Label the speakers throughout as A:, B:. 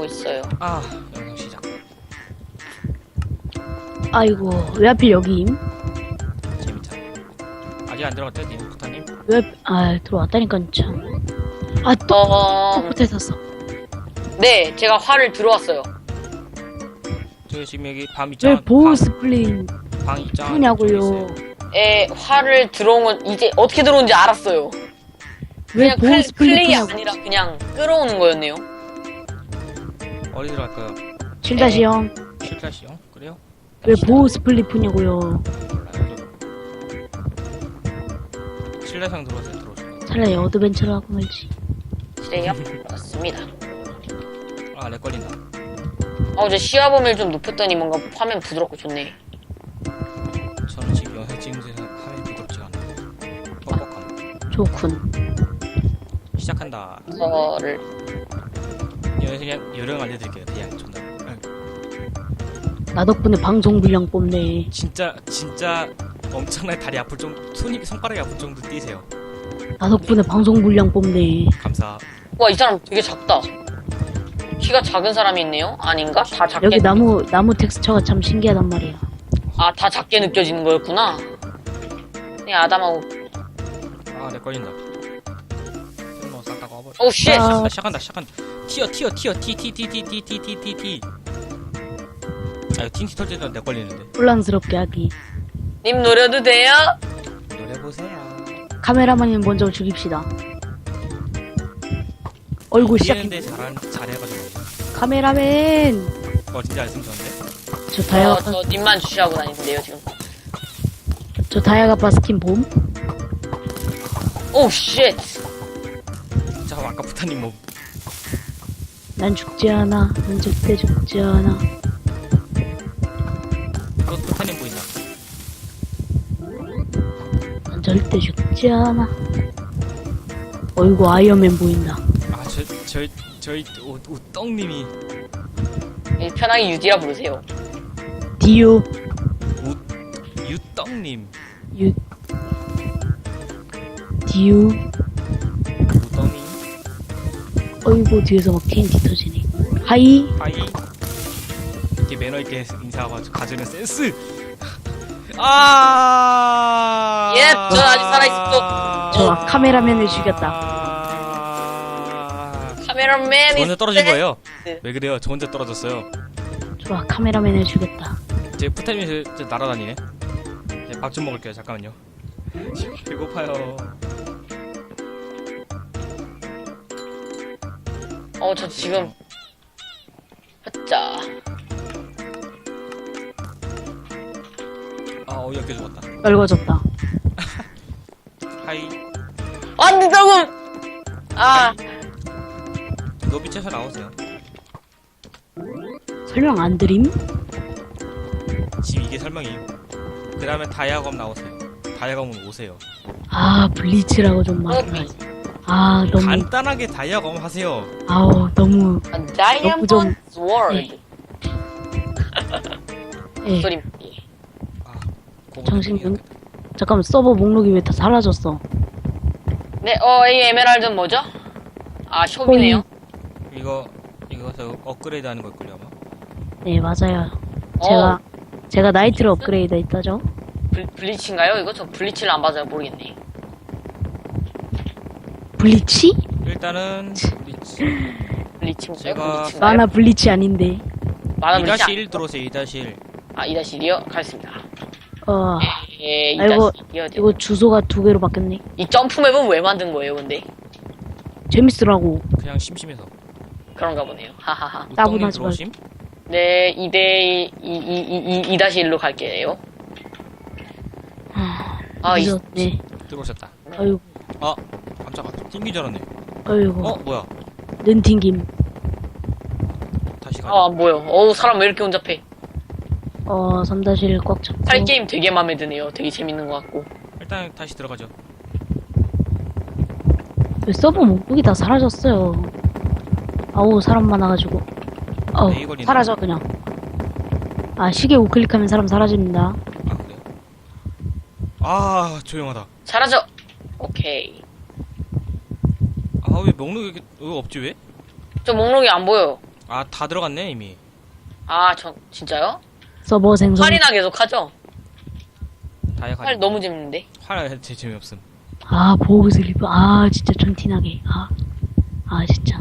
A: 하고 있어요.
B: 아 영상 시작
C: 아이고 왜 하필 여기임?
B: 재밌다 아직 안 들어갔대 님 부타님
C: 왜? 아 들어왔다니까 참. 아또
A: 어,
C: 호텔 샀어.
A: 네, 제가 화를 들어왔어요.
B: 저 지금 여기
C: 밤왜 보호 스플린
B: 방, 방 입장
C: 푸냐고요?
A: 에, 화를 들어온 건 이제 어떻게 들어온지 알았어요.
C: 왜
A: 그냥
C: 보호
A: 클,
C: 스플린
A: 플레이
C: 푸냐고?
A: 아니라 그냥 끌어오는 거였네요.
B: 어디 들어갈까요?
C: 7-0.
B: 7다시요? 그래요?
C: 왜 보호 스플릿 푸냐고요?
B: 몰라요 7다상 들어오세요 들어오세요
C: 차라리 어드벤처를 하고 말지.
A: 그래요? 맞습니다.
B: 아 렉 걸린다
A: 아, 어제 시야범위를 좀 높였더니 뭔가 화면 부드럽고 좋네.
B: 저는 지금 영상 찍으면서 화면이 부드럽지가 않아요 뻑뻑함
C: 좋군.
B: 시작한다
A: 저를,
B: 여기 그냥 요령 알려드릴게요 그냥 존나 응.
C: 나 덕분에 방송 분량 뽑네.
B: 진짜 진짜 엄청나게 다리 아플 정도 손이 손가락이 아플 정도 뛰세요
C: 나 덕분에 방송 분량 뽑네.
B: 감사
A: 와, 이 사람 되게 작다. 키가 작은 사람이 있네요? 아닌가? 다 작게.
C: 여기 나무 나무 텍스처가 참 신기하단 말이야.
A: 아, 다 작게 느껴지는 거였구나. 그냥 아담하고,
B: 아렉 걸린다 쓸모 싹다 꺼버려
A: 오우, 쉣!
C: 아.
B: 시작한다 시작한다 튀어 튀어 튀어 티티티티티티티티티 아 이거 틴티 털 때도 렉 걸리는데
C: 혼란스럽게 하기.
A: 님 노려도 돼요?
B: 노래 보세요
C: 카메라만님 먼저 죽입시다. 얼굴 시작해.
B: 이해는데 잘한 잘해가지고
C: 카메라맨.
B: 어 진짜 알쓰면 좋은데
C: 저 다이아
A: 어, 저 님만 주시하고 다니는데요, 지금.
C: 저 다이아가 파 스킨 봄.
A: 오우, 쉣!
B: 잠깐 아까 부타님 뭐
C: 난 죽지 않아. 난 절대 죽지 않아.
B: 또 부타님 보인다
C: 난 절대 죽지 않아. 어이구 아이언맨 보인다.
B: 아 저 저 저희 오, 우떡님이
A: 예, 편하게 유디라 부르세요.
C: 디오
B: 유떡님
C: 유 디오 어이구 뒤에서 막 TNT 터지네. 하이
B: 하이 이렇게 매너 있게 인사하고 가지는 센스 아
A: 예, 전 아직 살아있습니다.
C: 저 카메라맨을 죽였다.
B: 아...
A: 카메라맨이.
B: 저 혼자 떨어진 거예요
A: 네.
B: 왜 그래요 저 혼자 떨어졌어요
C: 좋아 카메라맨을 죽였다.
B: 제 푸타님이 날아다니네 밥 좀 먹을게요 잠깐만요 배고파요
A: 어, 저 지금. 자,
B: 아 어이없게 죽었다
C: 넓어졌다.
B: 하이
A: 안 돼, 조금! 아,
B: 노비채서 나오세요
C: 설명 안 드림?
B: 지금 이게 설명이 그 다음에 다이아검 나오세요 다이아검은 오세요
C: 아 블리츠라고 좀 말을 하지. 아 너무
B: 간단하게 다이아 검 하세요
C: 아우 너무
A: 다이아몬드
C: 좀-
A: 스워드.
C: 네. 예
A: 소리.
B: 아 그거
C: 정신
B: 좀
C: 분- 잠깐만 서버 목록이 왜 다 사라졌어?
A: 네, 어, 이 에메랄드는 뭐죠? 아, 숍이네요.
B: 이거 이거 저 업그레이드 하는 걸걸요 아마
C: 네 맞아요.
A: 어.
C: 제가 제가 나이트를 업그레이드 했다죠.
A: 블, 블리치인가요? 이거 저 블리치를 안 봐서 모르겠네.
C: 블리치?
B: 일단은
A: 블리치인가요?
B: 제가-
A: 블리치인가요?
C: 마나 블리치 아닌데.
A: 만화 블리치.
B: 2-1 들어오세요 2-1
A: 아, 2-1이요? 가겠습니다.
C: 어
A: 예,
C: 아이고,
A: 2-1이요.
C: 이거 주소가 두 개로 바뀌었네.
A: 이 점프맵은 왜 만든 거예요, 근데?
C: 재밌으라고.
B: 그냥 심심해서
A: 그런가 보네요. 하하하.
B: 우떡님
C: 따분하지
B: 들어오심?
A: 네, 2대 2, 2, 2, 2-1로 갈게요. 아, 이,
C: 네.
B: 들어오셨다
C: 아이고
B: 아 깜짝아 튕긴 줄 알았네
C: 아이고
B: 어 뭐야
C: 는팅김.
B: 다시 가자
A: 아, 뭐요? 어우, 사람 왜 이렇게 혼잡해?
C: 어 3-1꽉 잡고.
A: 살 게임 되게 마음에 드네요. 되게 재밌는 것 같고.
B: 일단 다시 들어가죠
C: 왜 서버 목록이 다 사라졌어요. 아우 사람 많아가지고. 어
B: 네.
C: 사라져 그냥. 아 시계 우클릭하면 사람 사라집니다.
B: 아 그래요? 아 조용하다
A: 사라져! 오케이.
B: 아왜 목록이 이렇게 왜 없지 왜?
A: 저 목록이 안 보여요.
B: 아, 다 들어갔네, 이미.
A: 아, 저, 진짜요?
C: 서버 생성.
A: 활이나 계속 하죠?
B: 다이아
A: 활
B: 가지.
A: 너무 재밌는데?
B: 활 제 재미없음.
C: 아, 보호 슬리퍼. 아, 진짜 전티나게. 아, 아, 진짜.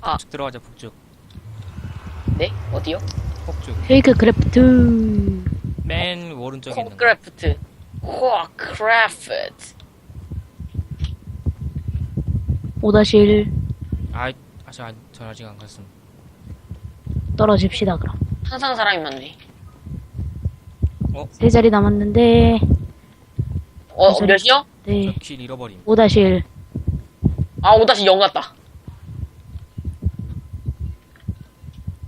A: 아.
B: 북쪽 들어가자, 북쪽.
A: 네? 어디요?
B: 북쪽.
C: 페이크 크래프트.
B: 맨 오른쪽에 있는 거.
A: 콩크래프트. 코크래프트.
C: 오다실
B: 아, 아직 안, 전 아직 안 갔음.
C: 떨어집시다, 그럼.
A: 항상 사람이 많네.
C: 세 자리 남았는데,
A: 어,
C: 무슨-
A: 몇이요?
C: 네.
B: 길 잃어버림.
C: 오다실.
A: 아, 5-0 같다.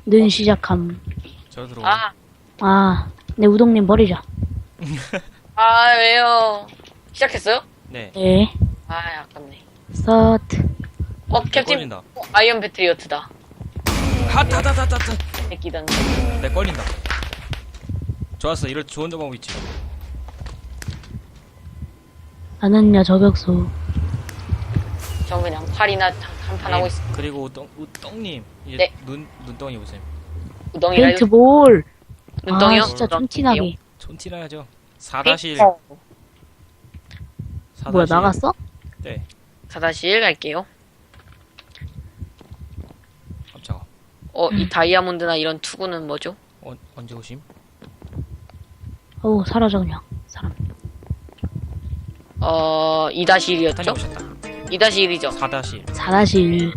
C: 는 시작함.
B: 저 들어오.
A: 아,
C: 아, 내 우동님 버리자.
A: 아, 왜요? 시작했어요?
B: 네.
C: 네.
A: 아, 아깝네.
C: 스타트.
A: 어,
B: 내
A: 캡틴,
B: 걸린다.
A: 어, 아이언 배트리어트다.
B: 하타타타타타.
A: 새끼던.
B: 내 걸린다. 좋았어. 이럴 좋은 방법 있지.
C: 나는야 저격수.
A: 저 그냥 활이나 한판 하고 있어.
B: 그리고 우떡, 우떡님. 이제
A: 네.
B: 눈, 눈덩이 보세요.
A: 우덩이라
C: 페인트볼.
A: 눈덩이요?
C: 아, 진짜 촌티나게.
B: 촌티나야죠. 4다실.
A: 어,
B: 4다실.
C: 뭐야, 나갔어?
B: 네.
A: 4-1 갈게요.
B: 깜짝아.
A: 어, 이 다이아몬드나 이런 투구는 뭐죠?
B: 어, 언제 오심?
C: 어우, 사라져, 그냥. 사람.
A: 어, 2-1이었죠?
B: 다녀오셨다.
A: 2-1이죠?
B: 4다실.
C: 4-1.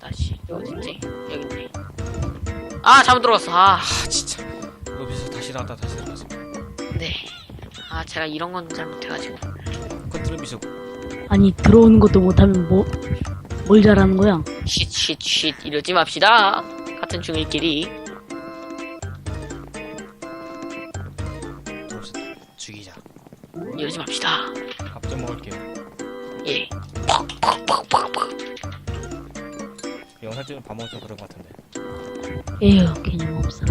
A: 4-1. 어딨지? 여기 있네. 아, 잘못 들어갔어. 아,
B: 아, 진짜. 여기서 다시 나왔다, 다시 들어갔어.
A: 네. 아, 제가 이런 건 잘 못해가지고.
B: 컨트롤 비속.
C: 아니, 들어오는 것도 못하면 뭐, 뭘 잘하는 거야?
A: 쉿, 쉿, 쉿. 이러지 맙시다. 같은 중일끼리.
B: 죽이자.
A: 이러지 맙시다.
B: 밥 좀 먹을게요.
A: 예.
B: 영상 찍으면 밥 먹어서 그런 것 같은데.
C: 에휴, 개념 없어.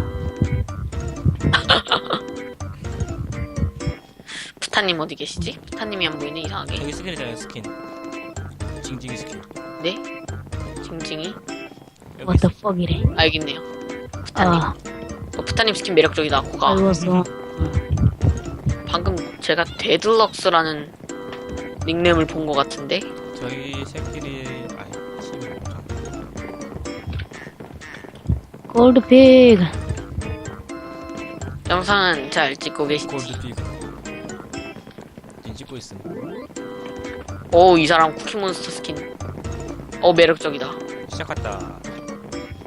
A: 푸타님 어디 계시지? 푸타님이 안 보이네, 이상하게.
B: 여기 스킨이잖아요, 스킨. 징징이 스킨.
A: 네? 징징이?
B: 여기
C: What the
B: 있어.
C: fuck이래.
A: 아. 푸타님.
C: 아,
A: 어, 푸타님 스킨 매력적이다, 코가.
C: 알았어.
A: 방금 제가 데들럭스라는 닉네임을 본 것 같은데?
B: 저희 새끼리, 팀이 뭐죠?
C: 골드픽.
A: 영상은 잘 찍고 계시지?
B: 골드피그. 찍고 있음.
A: 오, 이 사람 쿠키몬스터 스킨. 어, 매력적이다.
B: 시작했다.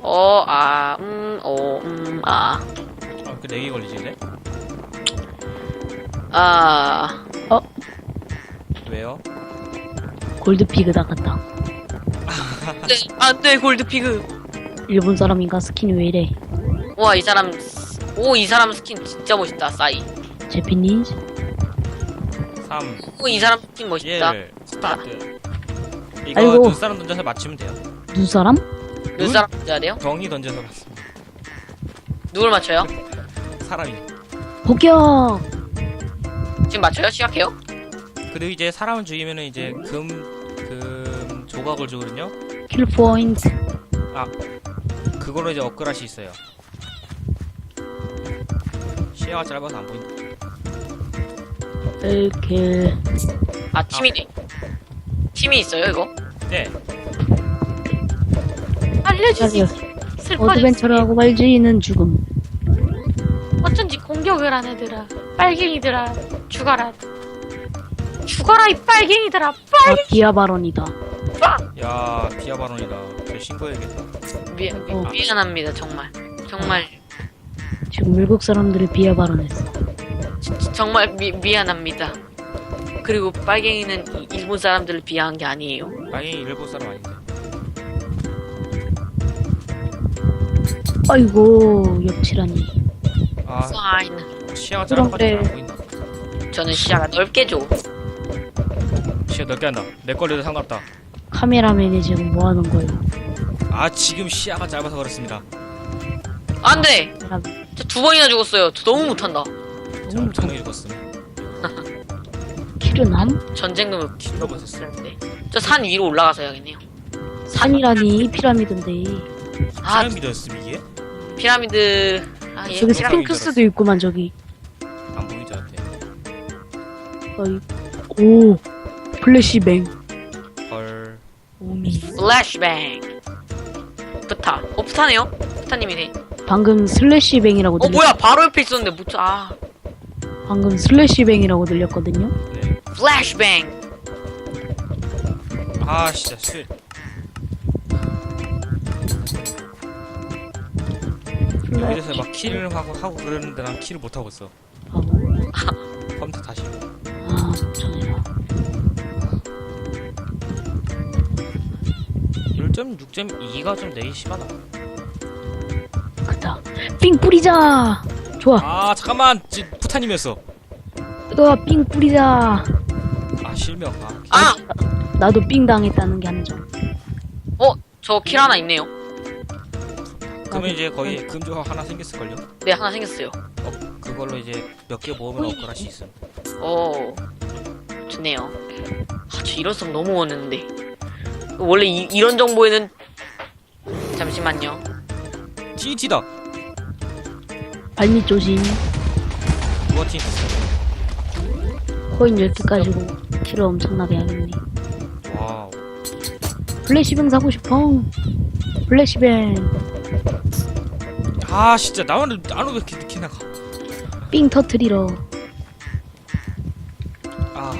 A: 어, 아, 음, 어, 음, 아.
B: 아, 그 4개 걸리지, 근데?
A: 아,
B: 왜요?
C: 골드피그 나갔다.
A: 네, 안 돼, 골드피그.
C: 일본 사람인가 스킨이 왜 이래?
A: 와, 이 사람, 오, 이 사람 스킨 진짜 멋있다, 싸이.
C: 제피니즈?
B: 3,
A: 오, 이 사람 스킨 멋있다.
B: 1, 스타트. 이거
C: 아이고.
B: 눈사람 던져서 맞추면 돼요.
C: 누 사람?
A: 몇 사람 맞춰야 돼요?
B: 병이 던져서 맞추면
A: 누굴 맞춰요?
B: 사람이.
C: 복격!
A: 지금 맞춰요? 시작해요?
B: 그리고 이제 사람을 죽이면은 이제 금, 금 조각을 주거든요?
C: 킬 포인트.
B: 그걸로 이제 업그레이드 있어요. 시야가 짧아서 안 보인다.
C: 1킬.
A: 아, 팀이네. 팀이 있어요, 이거?
B: 네.
C: 자리요.
D: 슬퍼지.
C: 어드벤처를 하고 말지는 죽음.
D: 어쩐지 공격을 안 해들아. 빨갱이들아, 죽어라. 죽어라, 이 빨갱이들아.
C: 아, 비아 발언이다.
B: 야, 비아바론이다. 저 신고해야겠다.
A: 미, 미,
C: 어.
A: 미안합니다, 정말. 정말,
C: 지금 외국 사람들이 비아 발언했어.
A: 정말 미, 미안합니다. 그리고 빨갱이는 이- 일본 사람들을 비하한 게 아니에요.
B: 빨갱이 일본 사람 아닌데.
C: 아이고, 역치라니.
B: 아,
A: 파인.
B: 시야가
C: 그래.
B: 안 보인다.
A: 저는 시야가 넓게 줘.
B: 시야 넓게 한다. 내 걸려도 상관없다.
C: 카메라맨이 지금 뭐 하는 거예요?
B: 아, 지금 시야가 짧아서 그렇습니다.
A: 안 돼!
C: 카메라맨.
A: 저두 번이나 죽었어요. 저 너무 못한다.
B: 저 엄청 읽었음.
C: 킬은함?
A: 전쟁놈을
B: 킬러 버렸어.
A: 저산 위로 올라가서 해야겠네요.
C: 산이라니 피라미드인데.
A: 아
B: 피라미드였음 이게?
A: 피라미드 아 예
C: 저기
B: 피라미드
C: 스핑크스도 있구만 저기
B: 안줄 알았대.
C: 어이. 오 플래시뱅
B: 헐.
C: 오미
A: 플래시뱅 부타 어 부타네요 부타님이네
C: 방금 슬래시뱅이라고
A: 어
C: 들렸
A: 뭐야 바로 옆에 있었는데 못아
C: 방금 슬래시뱅이라고 들렸거든요
B: 네.
A: 플래시뱅
B: 아 진짜 실. 여기서 막 킬을 하고 하고 그러는데 난 킬을 못 하고 있어.
C: 바보
B: 컴퓨터 다시.
C: 아 정해라
B: 1.6.2가 좀 내기 심하다.
C: 그다 삥 뿌리자 좋아
B: 아 잠깐만, 지, 부타님이었어.
C: 으아 삥 뿌리자
B: 아 실명. 아,
A: 아!
C: 나도 삥 당했다는 게 한점
A: 어? 저 킬 하나 있네요
B: 그러면 이제 거의 금조가 하나 생겼을걸요?
A: 네 하나 생겼어요
B: 그걸로 이제 몇 개 모으면 업글 할수 있음.
A: 오 좋네요 아 저 이런 성 너무 원했는데 원래 이, 이런 정보에는 잠시만요
B: TNT다.
C: 발밑 조심
B: 써?
C: 코인 10개 가지고 키를 엄청나게 하겠네
B: 와우.
C: 플래시뱅 사고 싶어 플래시뱅
B: 아 진짜 나만 나는 왜 이렇게 늦게 나가?
C: 삥 터트리러
B: 아.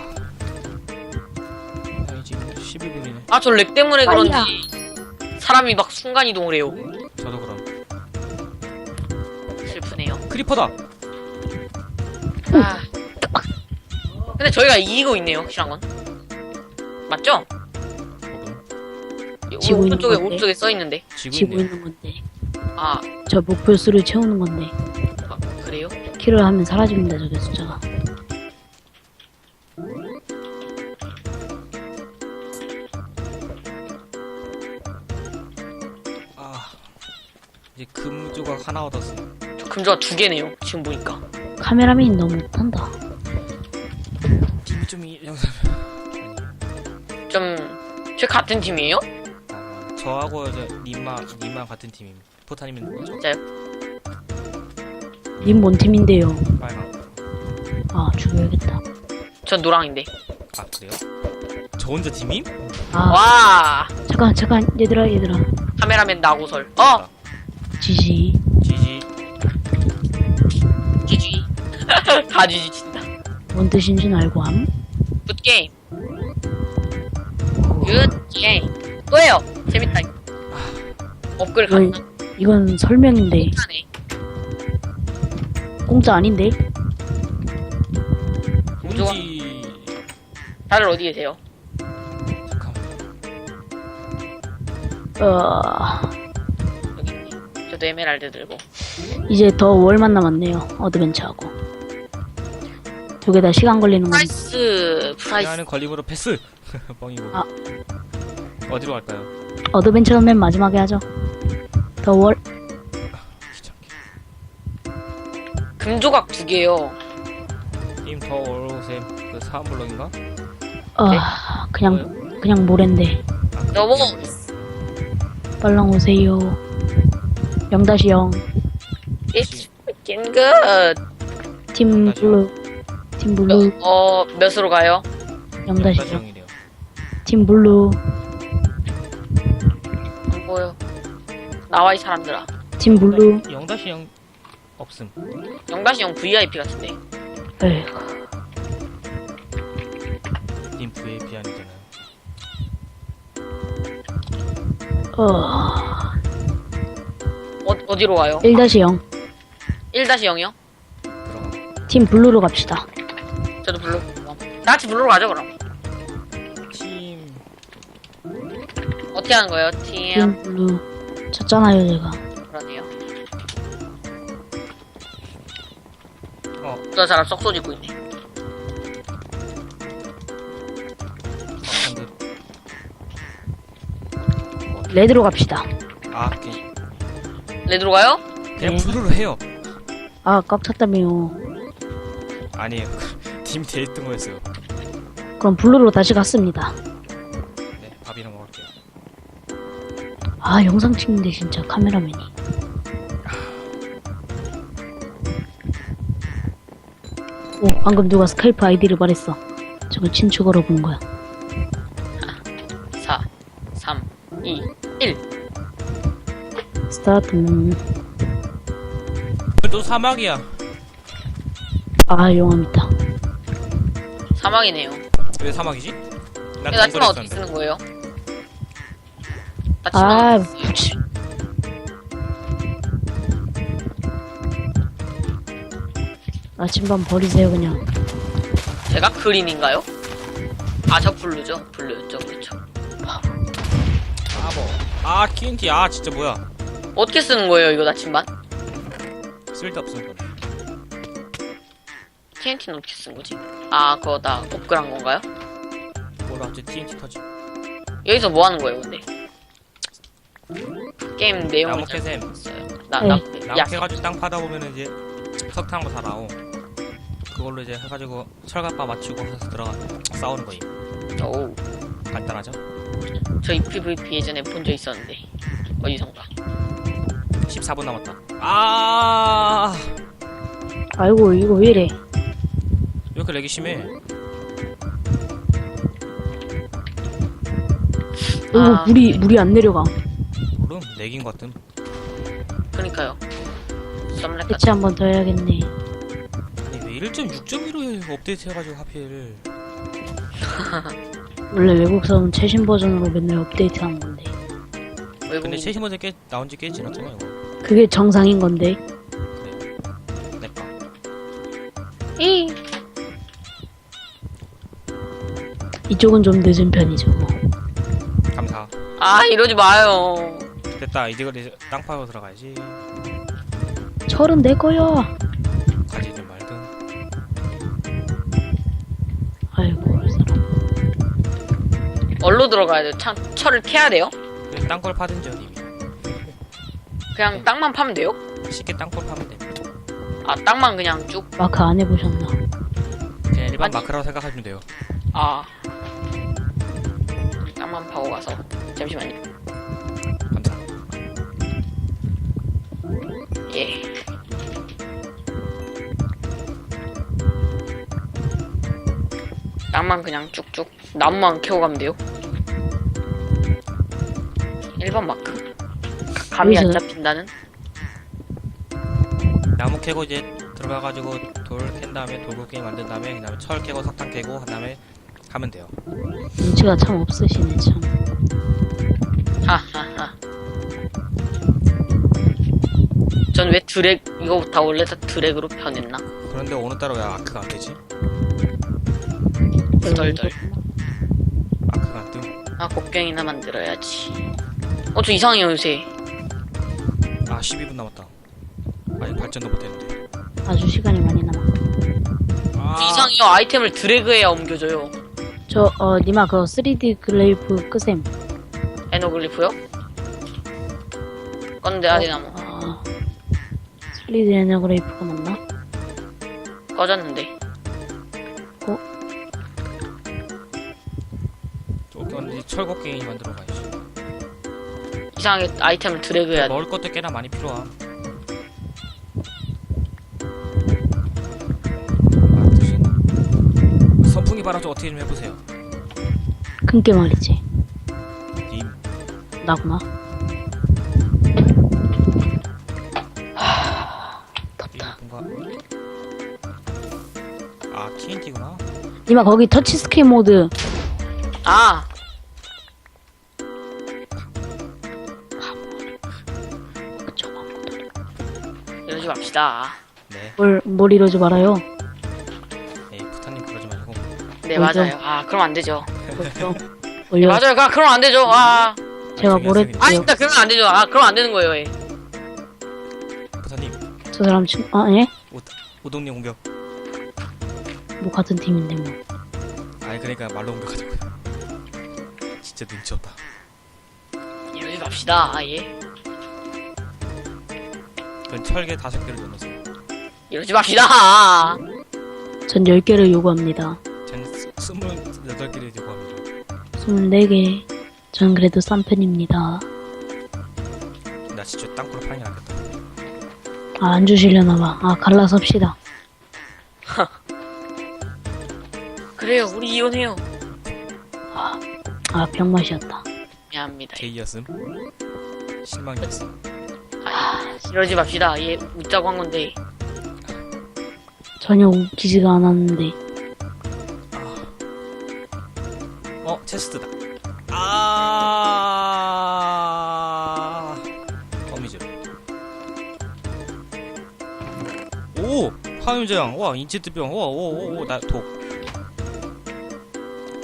B: 아니 지금 12분이네.
A: 아 저 렉 때문에 그런지
C: 빨리야.
A: 사람이 막 순간 이동을 해요
B: 저도 그럼.
A: 슬프네요
B: 크리퍼다.
A: 아 근데 저희가 이기고 있네요 확실한 건 맞죠? 이
C: 지고 있는
A: 오른쪽에
C: 건데.
A: 오른쪽에 써 있는데
B: 지고
C: 지고
B: 있네.
C: 있는 건데
A: 아,
C: 저 목표 수를 채우는 건데
A: 아 그래요?
C: 키를 하면 사라집니다 저게 숫자가
B: 아. 이제 금 조각 하나 얻었어.
A: 저 금조가 두 개네요 지금 보니까
C: 카메라맨이 너무 못한다
B: 팀이 좀 이- 영상.
A: 좀제 같은 팀이에요?
B: 아, 저하고 이제 님마 님마 같은 팀입니다. 포타님은 뭐죠?
A: 진짜요?
C: 님 뭔 팀인데요
B: 빨강.
C: 아 죽여야겠다
A: 전 노랑인데
B: 아 그래요? 저 혼자 팀임?
C: 아
A: 와
C: 잠깐 잠깐 얘들아 얘들아
A: 카메라맨 나고설 어!
C: 지지
B: 지지.
A: 다 친다.
C: 뭔 뜻인지는 알고 함?
A: 굿게임 굿게임 또해요. 재밌다 업글. 가능하네
C: 이건 설명인데. 공짜 아닌데?
B: 뭔지.
A: 다들 어디 계세요?
B: 잠깐만.
C: 어.
A: 여기 있네. 저도 에메랄드 들고.
C: 이제 더 월만 남았네요. 어드벤처하고 두개 다 시간 걸리는 건
A: 프라이스 프라이스
B: 시간은 걸림으로 패스. 뻥이고.
C: 아.
B: 어디로 갈까요?
C: 어드벤처는 맨 마지막에 하죠 더 월
B: 귀찮게.
A: 금조각 두 개요
B: 게임 더 어려우셈. 그 사암 블럭인가?
C: 아 그냥 그냥 모랜데
B: 아,
A: 너무-
B: 그래.
C: 빨랑 오세요 0-0
A: It's freaking good
C: 팀 블루 팀 블루
A: 어 몇으로 가요?
C: 0-0
B: 0이래요.
C: 팀 블루
A: 안 보여 나와 이 사람들아
C: 팀 블루
B: 0-0 없음.
A: 0-0 VIP 같은데
C: 에휴
B: 님 VIP 아니잖아요.
C: 어
A: 어, 어디로 가요?
C: 1-0
A: 1-0이요?
B: 들어가.
C: 팀 블루로 갑시다
A: 저도 블루 다 같이 블루로 가죠 그럼
B: 팀
A: 어떻게 하는 거예요? 팀
C: 팀 블루 졌잖아요 제가
A: 그러네요
B: 어.
A: 저 사람 썩소 짓고 있네
C: 레드로 갑시다
B: 아 그냥,
A: 레드로 가요?
B: 그냥
C: 네.
B: 블루로 해요.
C: 아 깝쳤다며요
B: 아니에요. 팀 뒤에 있던 거였어요.
C: 그럼 블루로 다시 갔습니다
B: 네, 밥이랑 먹을게요.
C: 아, 영상 찍는데 진짜 카메라맨이. 오, 방금 누가 스카이프 아이디를 말했어. 저거 친추 걸어본 거야.
A: 4, 3, 2, 1.
C: 스타트. 음,
B: 또 사막이야.
C: 아, 용암 있다.
A: 사막이네요.
B: 왜 사막이지? 난
A: 이거 나치마 어떻게 쓰는 거예요? 나 치마
C: 아,
A: 어떻게 써요?
C: 그치. 아침밤 버리세요, 그냥.
A: 제가 그린인가요? 아, 저 블루죠? 블루였죠, 그렇죠.
B: 바보. 아 TNT 아 진짜 뭐야?
A: 어떻게 쓰는 거예요, 이거 나침반?
B: 쓸데없어 거.
A: TNT는 어떻게 쓴 거지? 아, 그거 다 업글한 건가요?
B: 뭐라 갑자기 TNT 터지?
A: 여기서 뭐 하는 거예요, 근데? 게임 내용을
B: 나무
A: 잘
B: 캐셈.
A: 나,
C: 네.
A: 나,
B: 나무
A: 야,
B: 캐가지고 땅 파다 보면은 이제 석탄 거다 나오. 그걸로 이제 해가지고 철갑바 맞추고 해서 들어가 싸우는 거임.
A: 오,
B: 간단하죠?
A: 저희 PVP 예전에 본 적 있었는데. 어디선가.
B: 14분 남았다. 아
C: 아이고, 이거 왜 이래.
B: 이렇게 렉이 심해.
C: 오,
A: 아.
C: 물이, 물이 안 내려가.
B: 모름 렉인 것 같음.
A: 그니까요. 썸렉 같은
C: 대체 한번 더 해야겠네.
B: 아니 왜 1.6.1로 업데이트 해가지고 하필.
C: 원래 외국 사람은 최신 버전으로 맨날 업데이트 하는 건데.
B: 근데
A: 외국인.
B: 최신 버전 꽤 나온 지 꽤 지났잖아요. 이거.
C: 그게 정상인 건데.
B: 내꺼.
D: 이
C: 이쪽은 좀 늦은 편이죠. 뭐.
B: 감사.
A: 아, 이러지 마요.
B: 됐다. 이제 이제 땅 파고 들어가야지.
C: 철은 내 거야.
B: 가지든 말든.
C: 아이고, 이 사람.
A: 얼로 들어가야 돼요? 참, 철을 캐야 돼요?
B: 그냥 땅굴 파든지 님이.
A: 그냥 땅만 파면 돼요?
B: 쉽게 땅굴 파면 돼.
A: 아, 땅만 그냥 쭉.
C: 마크 안 해보셨나?
B: 그냥 일반
A: 아니.
B: 마크라고 생각하시면 돼요.
A: 아. 가서. 잠시만요.
B: 감사.
A: 예. 땅만 그냥 쭉쭉 나무만 캐고 가면 돼요. 1번 마크. 감이 안
C: 여기서-
A: 잡힌다는?
B: 나무 캐고 이제 들어가가지고 돌 캔 다음에 돌고기 만든 다음에 그 다음에 철 캐고 석탄 캐고 한 다음에 하면 돼요.
C: 눈치가 참 없으시네, 참.
A: 하하하. 전 왜 드랙, 이거 다 원래 다 드랙으로 변했나?
B: 그런데 오늘따라 왜 아크가 안 되지?
A: 덜덜.
B: 아크가 안 뜸.
A: 아, 곡괭이나 만들어야지. 어, 저 이상해요, 요새.
B: 아 12분 남았다. 아직 발전도 못했는데.
C: 아주 시간이 많이 남았고.
B: 아
A: 이상해요, 아이템을 드래그해야 옮겨져요.
C: 저, 어, 니마 그거 3D 글레이프 끄셈.
A: 에노글리프요? 건데 아디나무
C: 아, 3D 에너그레이프가 맞나?
A: 꺼졌는데.
B: 어디 철곡갱이 만들어 가야지.
A: 이상하게 아이템을 드래그해야 돼.
B: 먹을 것도 꽤나 많이 필요함. 바람 좀 어떻게 좀 해보세요.
C: 큰게 말이지.
B: 님.
C: 나구나.
B: 이 뭔가. 아 TNT구나.
C: 니마 거기 터치스크린 모드.
A: 아! 이러지 맙시다.
B: 네.
C: 뭘, 뭘 이러지 말아요.
A: 네,
C: 뭐죠?
A: 맞아요. 아, 그럼 안 되죠.
C: 그렇죠.
A: 네,
C: 올려.
A: 맞아요. 아, 그럼 안 되죠. 아.
C: 제가
B: 하세요.
C: 했,
A: 아닙니다. 그러면 안 되죠. 아, 그럼 안 되는 거예요. 예.
B: 부타님
C: 저 사람 친, 아, 예?
B: 우동님 공격.
C: 뭐 같은 팀인데 뭐.
B: 아니 그러니까 말로 공격하자고요. 진짜 눈치 없다.
A: 이러지 맙시다. 아, 예.
B: 그건 철개 다섯 개를 넣어서.
A: 이러지 맙시다.
C: 전 10개를 요구합니다.
B: 전 스- 스물여덟 개를 요구합니다.
C: 24개. 전 그래도 싼 편입니다.
B: 진짜 땅굴로 파는 게 낫겠다.
C: 아, 안 주시려나 봐. 아, 갈라서 합시다.
A: 그래요, 우리 이혼해요.
C: 아, 병맛이었다.
A: 미안합니다.
B: 제이였음. 실망이었음.
A: 이러지 맙시다. 얘 웃자고 한 건데.
C: 전혀 웃기지가 않았는데.
B: 체스트다. 아, 거미줄. 오, 화염제왕. 와, 인치트병. 와, 오, 오, 오, 나 독.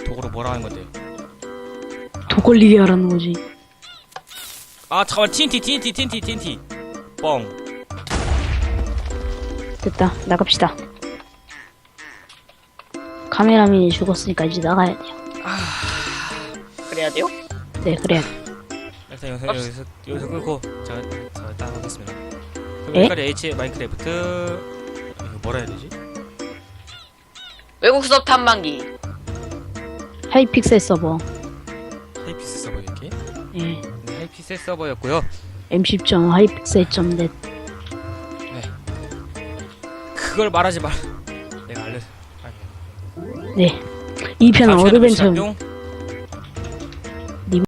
B: 독으로 뭐라 하는 건데?
C: 하라는 거지.
B: 아, 잠깐만, TNT, TNT, TNT, TNT. 뻥.
C: 됐다. 나갑시다. 카메라맨이 죽었으니까 이제 나가야 돼요.
A: 그래야 돼요?
C: 네, 그래야 돼.
B: 일단 여기서, 여기서, 여기서 끊고, 저, 저, 따로 하겠습니다. 그럼
C: 에?
B: 여기까지 H 마인크래프트, 이거 뭐라 해야 되지?
A: 외국 수업 탐방기.
C: 하이픽셀 서버.
B: 하이피스 서버 이렇게?
C: 예.
B: 네, 하이피스 서버였고요
C: M10. 하이픽셀.net.
B: 그걸 말하지 말. 내가 알려.
C: 네. 2편 어드벤처
B: 용